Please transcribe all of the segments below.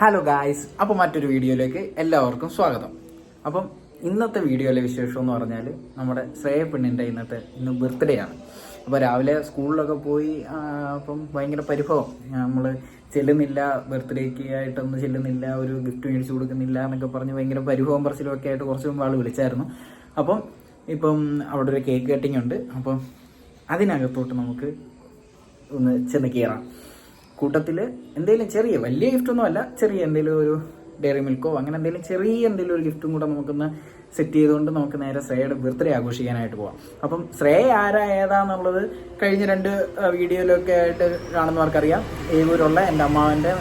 Hello guys അപ്പോൾ മറ്റൊരു വീഡിയോയിലേക്ക് എല്ലാവർക്കും സ്വാഗതം. അപ്പം ഇന്നത്തെ വീഡിയോയിലെ വിശേഷം എന്ന് പറഞ്ഞാൽ നമ്മുടെ ശ്രേയ പെണ്ണിന്റെ ഇന്നത്തെ ഇന്ന് ബർത്ത്ഡേ ആണ്. അപ്പോൾ രാവിലെ സ്കൂളിലൊക്കെ പോയി അപ്പം ഭയങ്കര പരിഭവം. നമ്മൾ ചെല്ലുന്നില്ല ബർത്ത്ഡേക്ക് ആയിട്ടൊന്നും ചെല്ലുന്നില്ല ഒരു ഗിഫ്റ്റ് മേടിച്ചു കൊടുക്കുന്നില്ല എന്നൊക്കെ പറഞ്ഞ് ഭയങ്കര പരിഭവം പറച്ചിലൊക്കെ ആയിട്ട് കുറച്ച് മുമ്പ് ആൾ വിളിച്ചായിരുന്നു. അപ്പം ഇപ്പം അവിടെ ഒരു കേക്ക് കട്ടിങ് ഉണ്ട്. അപ്പം അതിനകത്തോട്ട് നമുക്ക് ഒന്ന് ചെന്ന് കയറാം കൂട്ടത്തിൽ എന്തെങ്കിലും ചെറിയ വലിയ ഗിഫ്റ്റൊന്നും അല്ല ചെറിയ എന്തെങ്കിലും ഒരു ഡയറി മിൽക്കോ അങ്ങനെ എന്തെങ്കിലും ചെറിയ എന്തെങ്കിലും ഒരു ഗിഫ്റ്റും കൂടെ നമുക്കൊന്ന് സെറ്റ് ചെയ്തുകൊണ്ട് നമുക്ക് നേരെ ശ്രേയയുടെ ബർത്ത്ഡേ ആഘോഷിക്കാനായിട്ട് പോവാം. അപ്പം ശ്രേയ ആരാ ഏതാന്നുള്ളത് കഴിഞ്ഞ രണ്ട് വീഡിയോയിലൊക്കെ ആയിട്ട് കാണുന്നവർക്കറിയാം. ഏവൂരുള്ള എന്റെ അമ്മാവന്റെ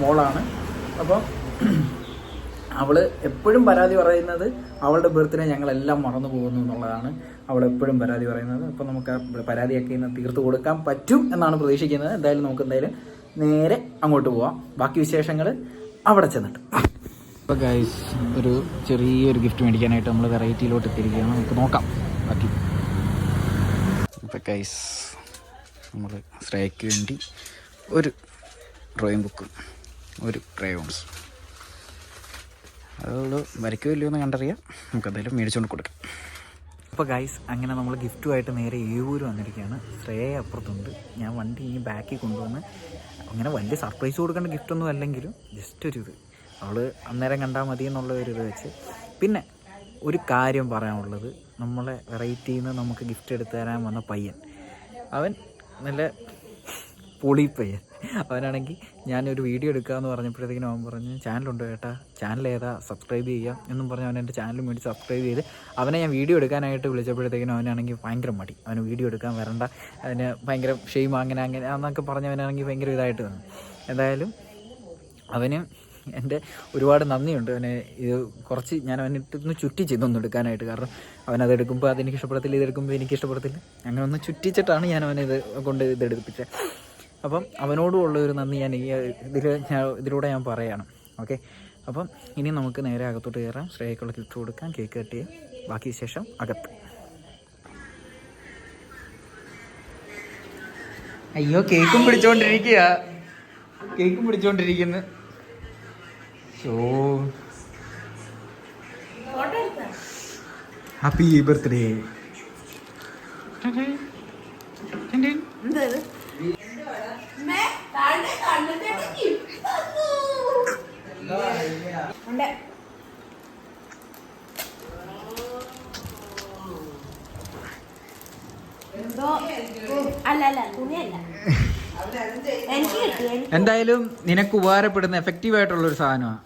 മോളാണ്. അപ്പം അവൾ എപ്പോഴും പരാതി പറയുന്നത് അവളുടെ ബർത്ത്ഡേ ഞങ്ങളെല്ലാം മറന്നു പോകുന്നു എന്നുള്ളതാണ് അവൾ എപ്പോഴും പരാതി പറയുന്നത്. അപ്പം നമുക്ക് ആ പരാതിയൊക്കെ ഇന്ന് തീർത്ത് കൊടുക്കാൻ പറ്റും എന്നാണ് പ്രതീക്ഷിക്കുന്നത്. എന്തായാലും നമുക്ക് എന്തായാലും നേരെ അങ്ങോട്ട് പോവാം. ബാക്കി വിശേഷങ്ങൾ അവിടെ ചെന്നിട്ട്. അപ്പോൾ ഗൈസ് ഒരു ചെറിയൊരു ഗിഫ്റ്റ് മേടിക്കാനായിട്ട് നമ്മൾ വെറൈറ്റിയിലോട്ട് എത്തിയിരിക്കുകയാണ്. നമുക്ക് നോക്കാം. ബാക്കി. അപ്പോൾ ഗൈസ് നമ്മൾ ശ്രേയയ്ക്ക് വേണ്ടി ഒരു ഡ്രോയിങ് ബുക്കും ഒരു ക്രയോൺസ് അതുകൊണ്ട് വരയ്ക്കുമല്ലോ എന്ന് കണ്ടറിയാം. നമുക്കെന്തായാലും മേടിച്ചുകൊണ്ട് കൊടുക്കാം. അപ്പോൾ ഗൈസ് അങ്ങനെ നമ്മൾ ഗിഫ്റ്റുമായിട്ട് നേരെ ഏവൂര് വന്നിരിക്കുകയാണ് ശ്രേയ അപ്പുറത്തുണ്ട്. ഞാൻ വണ്ടി ഇനി ബാക്കിൽ കൊണ്ടുവന്ന് അങ്ങനെ വലിയ സർപ്രൈസ് കൊടുക്കേണ്ട ഗിഫ്റ്റൊന്നും അല്ലെങ്കിലും ജസ്റ്റ് ഒരു ഇത്. അവൾ അന്നേരം കണ്ടാൽ മതി എന്നുള്ള ഒരു ഇത് വെച്ച്. പിന്നെ ഒരു കാര്യം പറയാനുള്ളത്. നമ്മളെ വെറൈറ്റിയിൽ നിന്ന് നമുക്ക് ഗിഫ്റ്റ് എടുത്തു തരാൻ വന്ന പയ്യൻ. അവൻ നല്ല പൊളി പയ്യൻ. അവനാണെങ്കിൽ ഞാനൊരു വീഡിയോ എടുക്കാമെന്ന് പറഞ്ഞപ്പോഴത്തേക്കിനും അവൻ പറഞ്ഞു ചാനലുണ്ട് കേട്ടാ ചാനൽ ഏതാ സബ്സ്ക്രൈബ് ചെയ്യുക എന്നും പറഞ്ഞ് അവൻ എന്റെ ചാനലും വേണ്ടി സബ്സ്ക്രൈബ് ചെയ്ത് അവനെ ഞാൻ വീഡിയോ എടുക്കാനായിട്ട് വിളിച്ചപ്പോഴത്തേക്കിനും അവനാണെങ്കിൽ ഭയങ്കര മടി. അവന് വീഡിയോ എടുക്കാൻ വരണ്ട അതിന് ഭയങ്കര ഷെയിം അങ്ങനെ അങ്ങനെ എന്നൊക്കെ പറഞ്ഞവനാണെങ്കിൽ ഭയങ്കര ഇതായിട്ട് വന്നു. എന്തായാലും അവന് എന്റെ ഒരുപാട് നന്ദിയുണ്ട്. അവനെ ഇത് കുറച്ച് ഞാൻ അവനിട്ടൊന്ന് ചുറ്റി ഇതൊന്നും എടുക്കാനായിട്ട്. കാരണം അവനത് എടുക്കുമ്പോൾ അതെനിക്ക് ഇഷ്ടപ്പെടത്തില്ല ഇത് എടുക്കുമ്പോൾ എനിക്ക് ഇഷ്ടപ്പെടത്തില്ല അങ്ങനെ ഒന്ന് ചുറ്റിച്ചിട്ടാണ് ഞാൻ അവനെ ഇത് കൊണ്ട് ഇത് എടുപ്പിച്ചത്. അപ്പം അവനോടുമുള്ള ഒരു നന്ദി ഞാൻ ഈ ഇതിൽ ഞാൻ ഇതിലൂടെ ഞാൻ പറയാണ്. ഓക്കെ? അപ്പം ഇനി നമുക്ക് നേരെ അകത്തോട്ട് കയറാം. ശ്രേയക്കുള്ള ഗിഫ്റ്റ് കൊടുക്കാം. കേക്ക് കട്ട് ബാക്കി ശേഷം അകത്ത്. അയ്യോ കേക്കും പിടിച്ചോണ്ടിരിക്കുക കേക്കും പിടിച്ചോണ്ടിരിക്കുന്നു. ഹാപ്പി ബർത്ത്ഡേ എന്തോ അല്ല അല്ല തുണിയല്ല എനിക്ക് കിട്ടി എനിക്ക് എന്തായാലും നിനക്ക് ഉപകാരപ്പെടുന്ന എഫക്റ്റീവ് ആയിട്ടുള്ള ഒരു സാധനമാണ്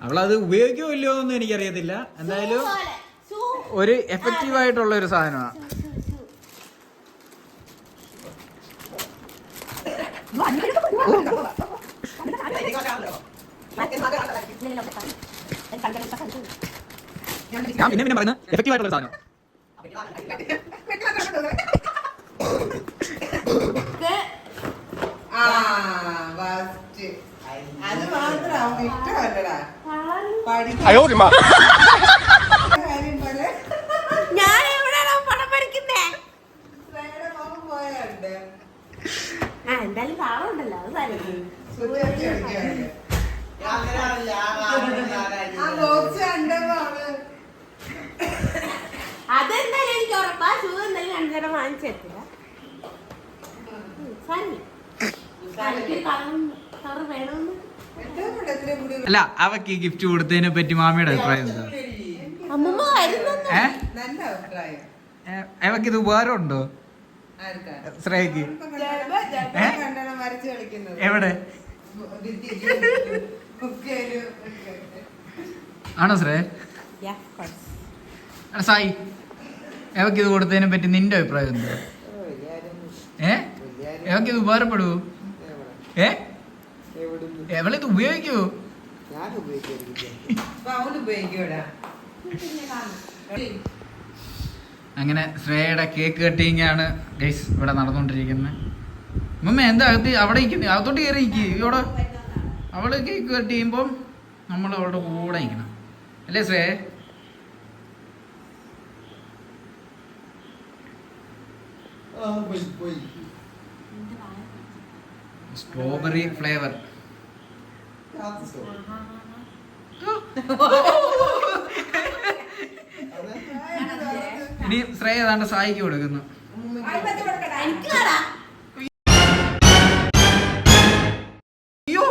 അവളത് ഉപയോഗിക്കുമോ ഇല്ലയോ എന്നൊന്നും എനിക്കറിയത്തില്ല. എന്തായാലും. ഒരു എഫക്റ്റീവ് ആയിട്ടുള്ള ഒരു സാധനമാണ്. ഞാൻ പിന്നെ പിന്നെ പറയുന്നത് എഫക്റ്റീവ് ആയിട്ടുള്ള സാധനം ഇത് ആ, first. അത് മാത്രം അവന് ഇഷ്ടമല്ലടാ കളറ്. പഠിക്കാൻ കാര്യം പോലെ ഞാൻ എവിടെയാണോ പോയുണ്ട് ആ എന്തായാലും കാണുന്നുണ്ടല്ലോ അത്. ആ ബോക്സ് കണ്ടപ്പോ അവൾ അതെന്തായാലും എനിക്ക് ഉറപ്പാ. ഷൂ എന്തായാലും രണ്ടുതരം വാങ്ങിച്ചെത്തില്ല എനിക്കൊരു കളർ കളർ വേണമെന്ന്. അല്ല അവക്ക് ഈ ഗിഫ്റ്റ് കൊടുത്തതിനെ പറ്റി മാമിയുടെ അഭിപ്രായം എന്താ? അവക്ക് ഇത് ഉപകാരം ഉണ്ടോ ശ്രേക്ക് ശ്രേയക്ക് എവിടെ? ആണോ ശ്രേ സായി അവക്ക് ഇത് കൊടുത്തതിനെ പറ്റി നിന്റെ അഭിപ്രായം എന്താ? ഏ? അവക്ക് ഇത് ഉപകാരപ്പെടുവോ ഏ? എവളിത് ഉപയോഗിക്കൂ? ഞാൻ അങ്ങനെ ശ്രേയയുടെ കേക്ക് കട്ടിങ് ആണ് ഗൈസ് ഇവിടെ നടന്നുകൊണ്ടിരിക്കുന്നത് മമ്മ എന്താ അകത്ത് അവിടെ ഇരിക്കുന്നു? അകത്തോട്ട് കയറി ഇരിക്കും. ഇവിടെ അവൾ കേക്ക് കട്ട് ചെയ്യുമ്പം നമ്മൾ അവളുടെ കൂടെ ഇരിക്കണം അല്ലേ ശ്രേയ? സ്ട്രോബെറി ഫ്ലേവർ ഇനി ശ്രേയ ഏതാണ്ട് സായിക്ക് കൊടുക്കുന്നു. അയ്യോ.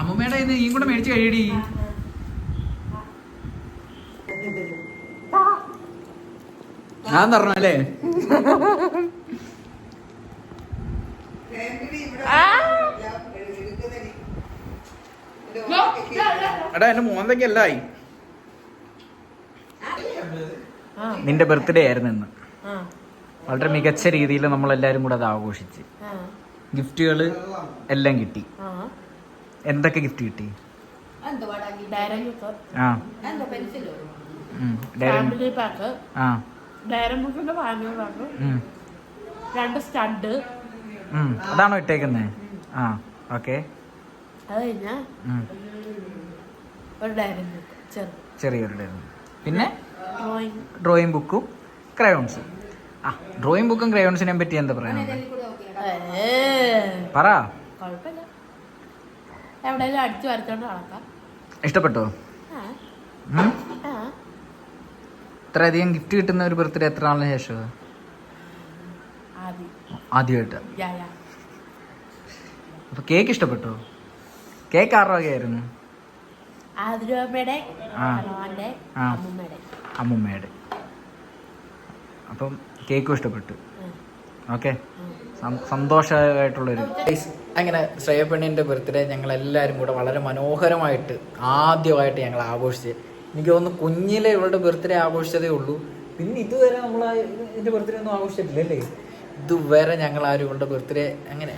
അമ്മമ്മയുടെ ഇന്ന് ഈ കൂടെ മേടിച്ച് കഴിയടി. ഞാൻ പറഞ്ഞല്ലേ. എടാ എന്റെ മോന്തക്കല്ലായി നിന്റെ ബർത്ത്ഡേ ആയിരുന്നു ഇന്ന്. വളരെ മികച്ച രീതിയിൽ നമ്മൾ എല്ലാരും കൂടെ അത് ആഘോഷിച്ച്. ഗിഫ്റ്റുകൾ എല്ലാം കിട്ടി. എന്തൊക്കെ ഗിഫ്റ്റ് കിട്ടി? ആ ഡയറി പാക്ക്. ആ. ഡയറം ബുക്കിന്റെ ഫാമിലി പാക്ക് രണ്ട് സ്റ്റഡ് ഉം. അതാണോ ഇട്ടേക്കുന്നേ? ആ ഓക്കെ. അത് ഒരു ഡയറി ചെറു ചെറിയൊരു ഡയറി പിന്നെ? ഡ്രോയിങ്. ബുക്കും ക്രയോൺസും. ആ ഡ്രോയിങ് ബുക്കും ക്രയോൺസിനെ പറ്റി എന്താ പറയാനുള്ളത് പറ. എവിടെയെങ്കിലും അടിച്ചു വരച്ചോണ്ട് നടക്കാം. ഇഷ്ടപ്പെട്ടോ. ഇത്രയധികം ഗിഫ്റ്റ് കിട്ടുന്ന ഒരു ബർത്ത്ഡേ എത്ര നാളിന് ശേഷം? ആദി ആദ്യമായിട്ട്. യാ യാ അപ്പൊ കേക്ക് ഇഷ്ടപ്പെട്ടോ? കേക്ക് ആറ് വകയായിരുന്നു. അമ്മൂമ്മയുടെ. അപ്പം കേക്കും ഇഷ്ടപ്പെട്ടു. ഓക്കെ സന്തോഷമായിട്ടുള്ളൊരു അങ്ങനെ ശ്രേയപ്പെണ്ണിന്റെ ബർത്ത്ഡേ ഞങ്ങൾ എല്ലാവരും കൂടെ വളരെ മനോഹരമായിട്ട് ആദ്യമായിട്ട് ഞങ്ങൾ ആഘോഷിച്ച് എനിക്ക് തോന്നുന്നു കുഞ്ഞിലെ ഇവളുടെ ബർത്ത്ഡേ ആഘോഷിച്ചതേ ഉള്ളൂ. പിന്നെ ഇതുവരെ നമ്മൾ ഇതിന്റെ ബർത്ത്ഡേ ഒന്നും ആഘോഷിച്ചിട്ടില്ലല്ലേ ഇതുവരെ ഞങ്ങൾ ആരും ഇവളുടെ ബർത്ത്ഡേ അങ്ങനെ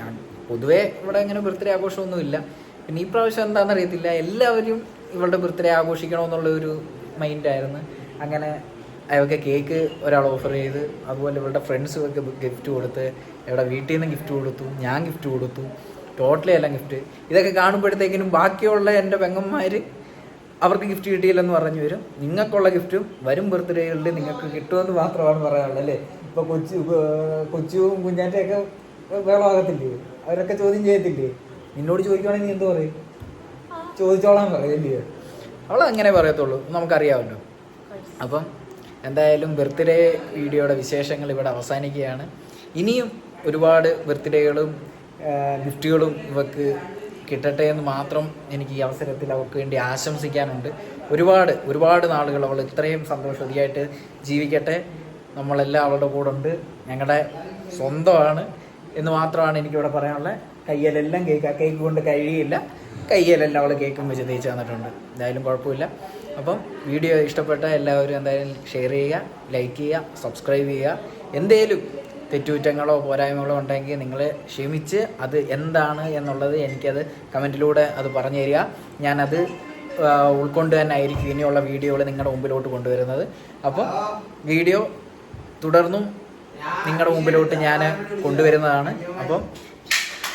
പൊതുവേ ഇവിടെ അങ്ങനെ ബർത്ത്ഡേ ആഘോഷമൊന്നുമില്ല. പിന്നെ ഈ പ്രാവശ്യം എന്താണെന്ന് അറിയത്തില്ല. എല്ലാവരും ഇവളുടെ ബർത്ത്ഡേ ആഘോഷിക്കണമെന്നുള്ള ഒരു മൈൻഡായിരുന്നു അങ്ങനെ അയാൾക്ക് കേക്ക് ഒരാൾ ഓഫർ ചെയ്ത് അതുപോലെ ഇവളുടെ ഫ്രണ്ട്സ് ഒക്കെ ഗിഫ്റ്റ് കൊടുത്ത് ഇവിടെ വീട്ടിൽ നിന്ന് ഗിഫ്റ്റ് കൊടുത്തു ഞാൻ ഗിഫ്റ്റ് കൊടുത്തു ടോട്ടലി എല്ലാം ഗിഫ്റ്റ് ഇതൊക്കെ കാണുമ്പോഴത്തേക്കിനും ബാക്കിയുള്ള എന്റെ പെങ്ങന്മാർ അവർക്ക് ഗിഫ്റ്റ് കിട്ടിയില്ലെന്ന് പറഞ്ഞു വരും. നിങ്ങൾക്കുള്ള ഗിഫ്റ്റും വരും ബർത്ത്ഡേകളിൽ നിങ്ങൾക്ക് കിട്ടുമെന്ന് മാത്രമാണ് പറയാനുള്ളത് അല്ലേ? ഇപ്പോൾ കൊച്ചു കൊച്ചുവും കുഞ്ഞാറ്റയൊക്കെ വേളമാകത്തില്ലേ അവരൊക്കെ ചോദ്യം ചെയ്യത്തില്ലേ? നിന്നോട് ചോദിക്കുവാണെങ്കിൽ നീ എന്തോ പറയും? ചോദിച്ചോളാൻ പറയല്ലേ? അവൾ അങ്ങനെ പറയത്തുള്ളൂ. നമുക്കറിയാമല്ലോ. അപ്പം എന്തായാലും ബർത്ത്ഡേ വീഡിയോയുടെ വിശേഷങ്ങൾ ഇവിടെ അവസാനിക്കുകയാണ്. ഇനിയും ഒരുപാട് ബർത്ത്ഡേകളും ഗിഫ്റ്റുകളും ഇവക്ക് കിട്ടട്ടെ എന്ന് മാത്രം എനിക്ക് ഈ അവസരത്തിൽ അവൾക്ക് വേണ്ടി ആശംസിക്കാനുണ്ട്. ഒരുപാട് ഒരുപാട് നാളുകൾ അവൾ ഇത്രയും സന്തോഷവതിയായിട്ട് ജീവിക്കട്ടെ. നമ്മളെല്ലാം അവളുടെ കൂടെ ഉണ്ട്. ഞങ്ങളുടെ സ്വന്തമാണ് എന്ന് മാത്രമാണ് എനിക്കിവിടെ പറയാനുള്ളത്. കയ്യിലെല്ലാം കേക്ക് കേക്ക് കൊണ്ട് കഴിയില്ല. കയ്യിലെല്ലാം അവൾ കേക്കും വെച്ച് തേച്ച് തന്നിട്ടുണ്ട്. എന്തായാലും കുഴപ്പമില്ല. അപ്പം വീഡിയോ ഇഷ്ടപ്പെട്ട എല്ലാവരും എന്തായാലും ഷെയർ ചെയ്യുക ലൈക്ക് ചെയ്യുക സബ്സ്ക്രൈബ് ചെയ്യുക. എന്തേലും തെറ്റുകുറ്റങ്ങളോ പോരായ്മകളോ ഉണ്ടെങ്കിൽ നിങ്ങൾ ക്ഷമിച്ച് അത് എന്താണ് എന്നുള്ളത് എനിക്കത് കമന്റിലൂടെ അത് പറഞ്ഞു തരിക. ഞാനത് ഉൾക്കൊണ്ട് തന്നെ ആയിരിക്കും ഇനിയുള്ള വീഡിയോകൾ നിങ്ങളുടെ മുമ്പിലോട്ട് കൊണ്ടുവരുന്നത്. അപ്പോൾ വീഡിയോ തുടർന്നും നിങ്ങളുടെ മുമ്പിലോട്ട് ഞാൻ കൊണ്ടുവരുന്നതാണ്. അപ്പം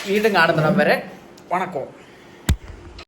വീണ്ടും കാണുന്നിടം വരെ വണക്കം.